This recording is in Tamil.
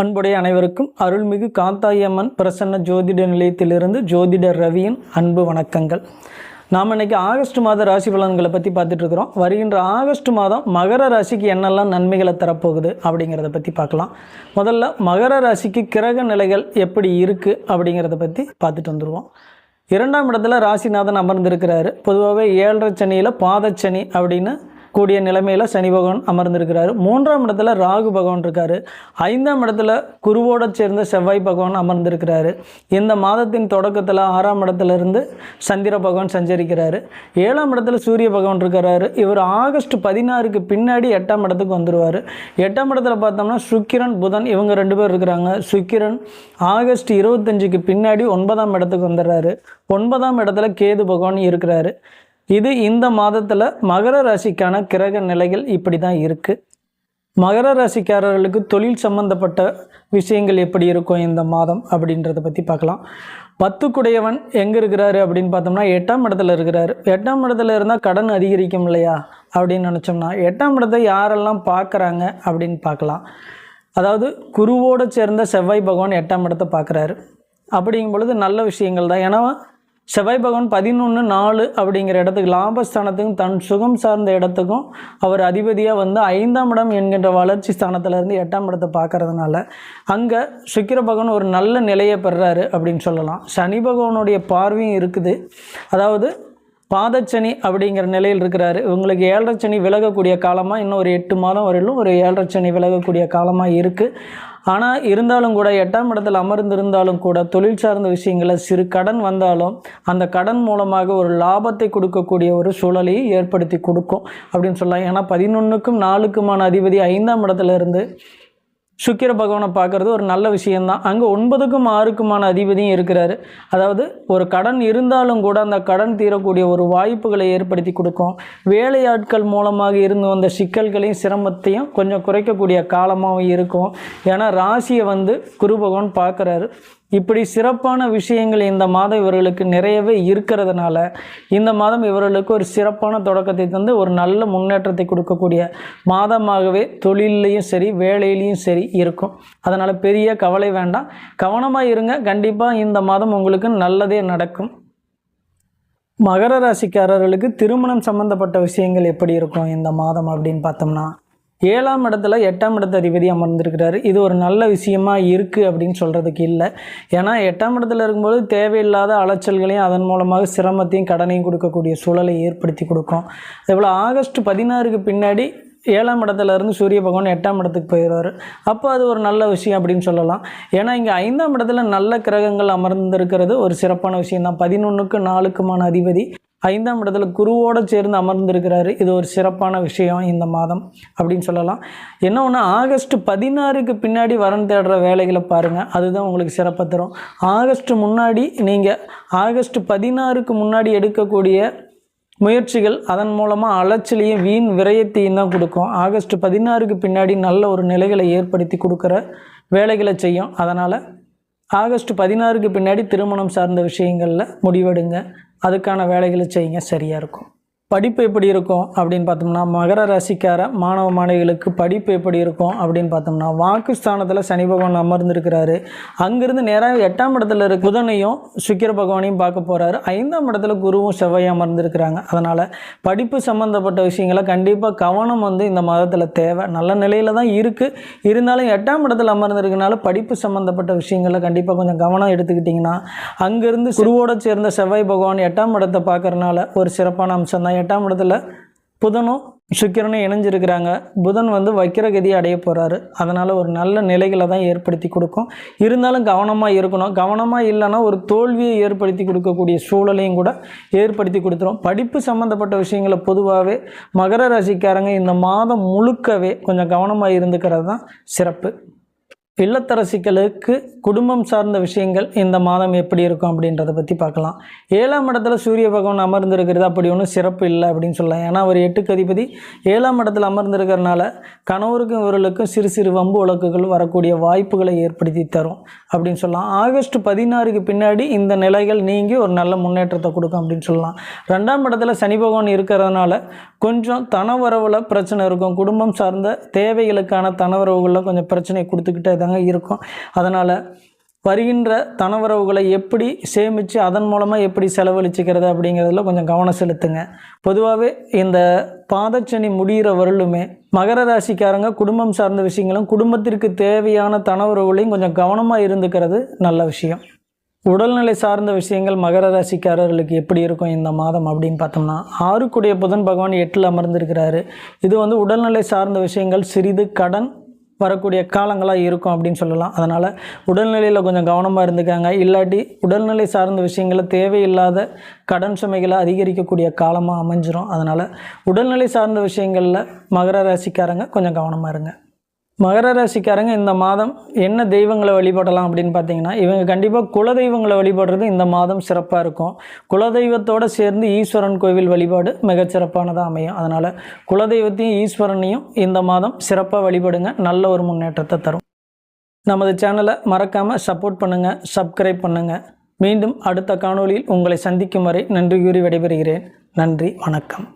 அன்புடைய அனைவருக்கும் அருள்மிகு காத்தாயம்மன் பிரசன்ன ஜோதிட நிலையத்திலிருந்து ஜோதிடர் ரவியின் அன்பு வணக்கங்கள். நாம் இன்னைக்கு ஆகஸ்ட் மாத ராசி பலன்களை பற்றி பார்த்துட்ருக்குறோம். வருகின்ற ஆகஸ்ட் மாதம் மகர ராசிக்கு என்னெல்லாம் நன்மைகளை தரப்போகுது அப்படிங்கிறத பற்றி பார்க்கலாம். முதல்ல மகர ராசிக்கு கிரக நிலைகள் எப்படி இருக்குது அப்படிங்கிறத பற்றி பார்த்துட்டு வந்துடுவோம் இரண்டாம் இடத்துல ராசிநாதன் அமர்ந்திருக்கிறாரு. பொதுவாகவே ஏழரை சனியில் பாதச்சனி அப்படின்னு கூடிய நிலைமையில் சனி பகவான் அமர்ந்திருக்கிறாரு. மூன்றாம் இடத்துல ராகு பகவான் இருக்காரு. ஐந்தாம் இடத்துல குருவோட சேர்ந்த செவ்வாய் பகவான் அமர்ந்திருக்கிறாரு. இந்த மாதத்தின் தொடக்கத்தில் ஆறாம் இடத்துல இருந்து சந்திர பகவான் சஞ்சரிக்கிறாரு. ஏழாம் இடத்துல சூரிய பகவான் இருக்கிறாரு இவர் ஆகஸ்ட் பதினாறுக்கு பின்னாடி எட்டாம் இடத்துக்கு வந்துடுவார் எட்டாம் இடத்துல பார்த்தோம்னா சுக்கிரன் புதன் இவங்க ரெண்டு பேர் இருக்கிறாங்க. சுக்கிரன் ஆகஸ்ட் இருபத்தஞ்சுக்கு பின்னாடி ஒன்பதாம் இடத்துக்கு வந்துடுறாரு. ஒன்பதாம் இடத்துல கேது பகவான் இருக்கிறாரு. இது இந்த மாதத்தில் மகர ராசிக்கான கிரக நிலைகள் இப்படி தான் இருக்குது மகர ராசிக்காரர்களுக்கு தொழில் சம்பந்தப்பட்ட விஷயங்கள் எப்படி இருக்கும் இந்த மாதம் அப்படின்றத பற்றி பார்க்கலாம். பத்துக்குடையவன் எங்கே இருக்கிறாரு அப்படின்னு பார்த்தோம்னா எட்டாம் இடத்துல இருக்கிறாரு. எட்டாம் இடத்துல இருந்தால் கடன் அதிகரிக்கும் இல்லையா அப்படின்னு நினச்சோம்னா எட்டாம் இடத்தை யாரெல்லாம் பார்க்குறாங்க அப்படின்னு பார்க்கலாம். அதாவது குருவோடு சேர்ந்த செவ்வாய் பகவான் எட்டாம் இடத்தை பார்க்குறாரு. அப்படிங்கும் பொழுது நல்ல விஷயங்கள் தான். ஏன்னா செவ்வாய் பகவான் பதினொன்று நாலு அப்படிங்கிற இடத்துக்கு லாபஸ்தானத்துக்கும் தன் சுகம் சார்ந்த இடத்துக்கும் அவர் அதிபதியாக வந்து ஐந்தாம் இடம் என்கின்ற வளர்ச்சி ஸ்தானத்திலேருந்து எட்டாம் இடத்தை பார்க்கறதுனால அங்கே சுக்கிர பகவான் ஒரு நல்ல நிலையை பெறுறாரு அப்படின்னு சொல்லலாம். சனி பகவானுடைய பார்வையும் இருக்குது. அதாவது பாதச்சனி அப்படிங்கிற நிலையில் இருக்கிறாரு. இவங்களுக்கு ஏழரை சனி விலகக்கூடிய காலமாக இன்னும் ஒரு எட்டு மாதம் வரையிலும் ஒரு ஏழரை சனி விலகக்கூடிய காலமாக இருக்குது ஆனால் இருந்தாலும் கூட எட்டாம் இடத்தில் அமர்ந்திருந்தாலும் கூட தொழில் சார்ந்த விஷயங்களில் சிறு கடன் வந்தாலும் அந்த கடன் மூலமாக ஒரு லாபத்தை கொடுக்கக்கூடிய ஒரு சூழலையும் ஏற்படுத்தி கொடுக்கும் அப்படின்னு சொல்லலாம். ஏன்னா பதினொன்றுக்கும் நாலுக்குமான அதிபதி ஐந்தாம் இடத்துல இருந்து சுக்கிர பகவானை பார்க்குறது ஒரு நல்ல விஷயந்தான் அங்கே ஒன்பதுக்கும் ஆறுக்குமான அதிபதியும் இருக்கிறாரு. அதாவது ஒரு கடன் இருந்தாலும் கூட அந்த கடன் தீரக்கூடிய ஒரு வாய்ப்புகளை ஏற்படுத்தி கொடுக்கும். வேலையாட்கள் மூலமாக இருந்து வந்த சிக்கல்களையும் சிரமத்தையும் கொஞ்சம் குறைக்கக்கூடிய காலமாகவும் இருக்கும். ஏன்னா ராசியை வந்து குரு பகவான் பார்க்குறாரு. இப்படி சிறப்பான விஷயங்கள் இந்த மாதம் இவர்களுக்கு நிறையவே இருக்கிறதுனால இந்த மாதம் இவர்களுக்கு ஒரு சிறப்பான தொடக்கத்தை தந்து ஒரு நல்ல முன்னேற்றத்தை கொடுக்கக்கூடிய மாதமாகவே தொழிலையும் சரி வேலையிலையும் சரி இருக்கும். அதனால் பெரிய கவலை வேண்டாம். கவனமாக இருங்க. கண்டிப்பாக இந்த மாதம் உங்களுக்கு நல்லதே நடக்கும். மகர ராசிக்காரர்களுக்கு திருமணம் சம்பந்தப்பட்ட விஷயங்கள் எப்படி இருக்கும் இந்த மாதம் அப்படின்னு பார்த்தோம்னா? ஏழாம் இடத்துல எட்டாம் இடத்து அதிபதி அமர்ந்திருக்கிறாரு. இது ஒரு நல்ல விஷயமா இருக்குது அப்படின்னு சொல்கிறதுக்கு இல்லை. ஏன்னா எட்டாம் இடத்துல இருக்கும்போது தேவையில்லாத அலைச்சல்களையும் அதன் மூலமாக சிரமத்தையும் கடனையும் கொடுக்கக்கூடிய சூழலை ஏற்படுத்தி கொடுக்கும். அதேபோல் ஆகஸ்ட் பதினாறுக்கு பின்னாடி ஏழாம் இடத்துல இருந்து சூரிய பகவான் எட்டாம் இடத்துக்கு போயிடுவார். அப்போ அது ஒரு நல்ல விஷயம் அப்படின்னு சொல்லலாம். ஏன்னா இங்கே ஐந்தாம் இடத்துல நல்ல கிரகங்கள் அமர்ந்திருக்கிறது ஒரு சிறப்பான விஷயம் தான் பதினொன்றுக்கு நாலுக்குமான அதிபதி. ஐந்தாம் இடத்துல குருவோடு சேர்ந்து அமர்ந்திருக்கிறாரு. இது ஒரு சிறப்பான விஷயம் இந்த மாதம் அப்படின்னு சொல்லலாம். என்ன ஒன்று ஆகஸ்ட் பதினாறுக்கு பின்னாடி வரன் தேடுற வேலைகளை பாருங்கள் அதுதான் உங்களுக்கு சிறப்பாக தரும். ஆகஸ்ட் முன்னாடி நீங்கள் ஆகஸ்ட் பதினாறுக்கு முன்னாடி எடுக்கக்கூடிய முயற்சிகள் அதன் மூலமாக அலைச்சலையும் வீண் விரயத்தையும் தான் கொடுக்கும். ஆகஸ்ட் பதினாறுக்கு பின்னாடி நல்ல ஒரு நிலைகளை ஏற்படுத்தி கொடுக்குற வேலைகளை செய்யும். அதனால் ஆகஸ்ட் பதினாறுக்கு பின்னாடி திருமணம் சார்ந்த விஷயங்களில் முடிவெடுங்க. அதுக்கான வேலைகளை செய்யுங்க. சரியாக இருக்கும். படிப்பு எப்படி இருக்கும் அப்படின்னு பார்த்தோம்னா மகர ராசிக்கார மாணவ மாணவிகளுக்கு படிப்பு எப்படி இருக்கும் அப்படின்னு பார்த்தோம்னா வாக்குஸ்தானத்தில் சனி பகவான் அமர்ந்திருக்கிறாரு. அங்கிருந்து நேராக எட்டாம் இடத்துல இருக்க புதனையும் சுக்கிர பகவானையும் பார்க்க போகிறாரு ஐந்தாம் இடத்துல குருவும் செவ்வையாக அமர்ந்திருக்கிறாங்க. அதனால் படிப்பு சம்மந்தப்பட்ட விஷயங்களை கண்டிப்பாக கவனம் வந்து இந்த மாதத்தில் தேவை. நல்ல நிலையில் தான் இருக்குது இருந்தாலும் எட்டாம் இடத்துல அமர்ந்திருக்கனால படிப்பு சம்மந்தப்பட்ட விஷயங்களில் கண்டிப்பாக கொஞ்சம் கவனம் எடுத்துக்கிட்டிங்கன்னா அங்கேருந்து குருவோடு சேர்ந்த செவ்வாய் பகவான் எட்டாம் இடத்தை பார்க்குறனால ஒரு சிறப்பான அம்சம் தான் எட்டாம் இடத்துல புதனும் சுக்கிரனும் இணைஞ்சிருக்கிறாங்க. புதன் வந்து வக்கிர கதியை அடைய போகிறாரு அதனால் ஒரு நல்ல நிலைகளை தான் ஏற்படுத்தி கொடுக்கும். இருந்தாலும் கவனமாக இருக்கணும். கவனமாக இல்லைன்னா ஒரு தோல்வியை ஏற்படுத்தி கொடுக்கக்கூடிய சூழலையும் கூட ஏற்படுத்தி கொடுத்துரும். படிப்பு சம்மந்தப்பட்ட விஷயங்களை பொதுவாகவே மகர ராசிக்காரங்க இந்த மாதம் முழுக்கவே கொஞ்சம் கவனமாக இருந்துக்கிறது தான் சிறப்பு. இல்லத்தரசிகளுக்கு குடும்பம் சார்ந்த விஷயங்கள் இந்த மாதம் எப்படி இருக்கும் அப்படின்றத பற்றி பார்க்கலாம். ஏழாம் இடத்துல சூரிய பகவான் அமர்ந்திருக்கிறது அப்படி ஒன்றும் சிறப்பு இல்லை அப்படின்னு சொல்லலாம். ஏன்னா அவர் எட்டுக்கு அதிபதி. ஏழாம் இடத்துல அமர்ந்திருக்கிறனால கணவருக்கும் இவர்களுக்கும் சிறு சிறு வம்பு வழக்குகள் வரக்கூடிய வாய்ப்புகளை ஏற்படுத்தி தரும் அப்படின்னு சொல்லலாம். ஆகஸ்ட் பதினாறுக்கு பின்னாடி இந்த நிலைகள் நீங்கி ஒரு நல்ல முன்னேற்றத்தை கொடுக்கும் அப்படின்னு சொல்லலாம். ரெண்டாம் இடத்துல சனி பகவான் இருக்கிறதுனால கொஞ்சம் தனவரவில் பிரச்சனை இருக்கும். குடும்பம் சார்ந்த தேவைகளுக்கான தனவரவுகளில் கொஞ்சம் பிரச்சனை கொடுத்துக்கிட்டே தாங்க இருக்கும். அதனால் வருகின்ற தனவரவுகளை எப்படி சேமித்து அதன் மூலமாக எப்படி செலவழிச்சிக்கிறது அப்படிங்கிறதுல கொஞ்சம் கவனம் செலுத்துங்க. பொதுவாகவே இந்த பாதச்சனி முடிகிற வரலுமே மகர ராசிக்காரங்க குடும்பம் சார்ந்த விஷயங்களும் குடும்பத்திற்கு தேவையான தனவரவுகளையும் கொஞ்சம் கவனமாக இருந்துக்கிறது நல்ல விஷயம். உடல்நிலை சார்ந்த விஷயங்கள் மகர ராசிக்காரர்களுக்கு எப்படி இருக்கும் இந்த மாதம் அப்படின்னு பார்த்தோம்னா ஆறுக்குடைய புதன் பகவான் எட்டில் அமர்ந்திருக்கிறாரு. இது வந்து உடல்நிலை சார்ந்த விஷயங்கள் சிறிது கடன் வரக்கூடிய காலங்களாக இருக்கும் அப்படின்னு சொல்லலாம். அதனால் உடல்நிலையில் கொஞ்சம் கவனமாக இருந்துக்காங்க. இல்லாட்டி உடல்நிலை சார்ந்த விஷயங்களை தேவையில்லாத கடன் சுமைகளை அதிகரிக்கக்கூடிய காலமாக அமைஞ்சிரும். அதனால் உடல்நிலை சார்ந்த விஷயங்களில் மகர ராசிக்காரங்க கொஞ்சம் கவனமாக இருங்க. மகர ராசிக்காரங்க இந்த மாதம் என்ன தெய்வங்களை வழிபடலாம் அப்படின்னு பார்த்தீங்கன்னா இவங்க கண்டிப்பாக குலதெய்வங்களை வழிபடுறது இந்த மாதம் சிறப்பாக இருக்கும். குலதெய்வத்தோடு சேர்ந்து ஈஸ்வரன் கோவில் வழிபாடு மிகச்சிறப்பானதாக அமையும். அதனால் குலதெய்வத்தையும் ஈஸ்வரனையும் இந்த மாதம் சிறப்பாக வழிபடுங்க. நல்ல ஒரு முன்னேற்றத்தை தரும். நமது சேனலை மறக்காமல் சப்போர்ட் பண்ணுங்கள் சப்ஸ்கிரைப் பண்ணுங்கள் மீண்டும் அடுத்த காணொளியில் உங்களை சந்திக்கும் வரை நன்றி கூறி விடைபெறுகிறேன். நன்றி வணக்கம்.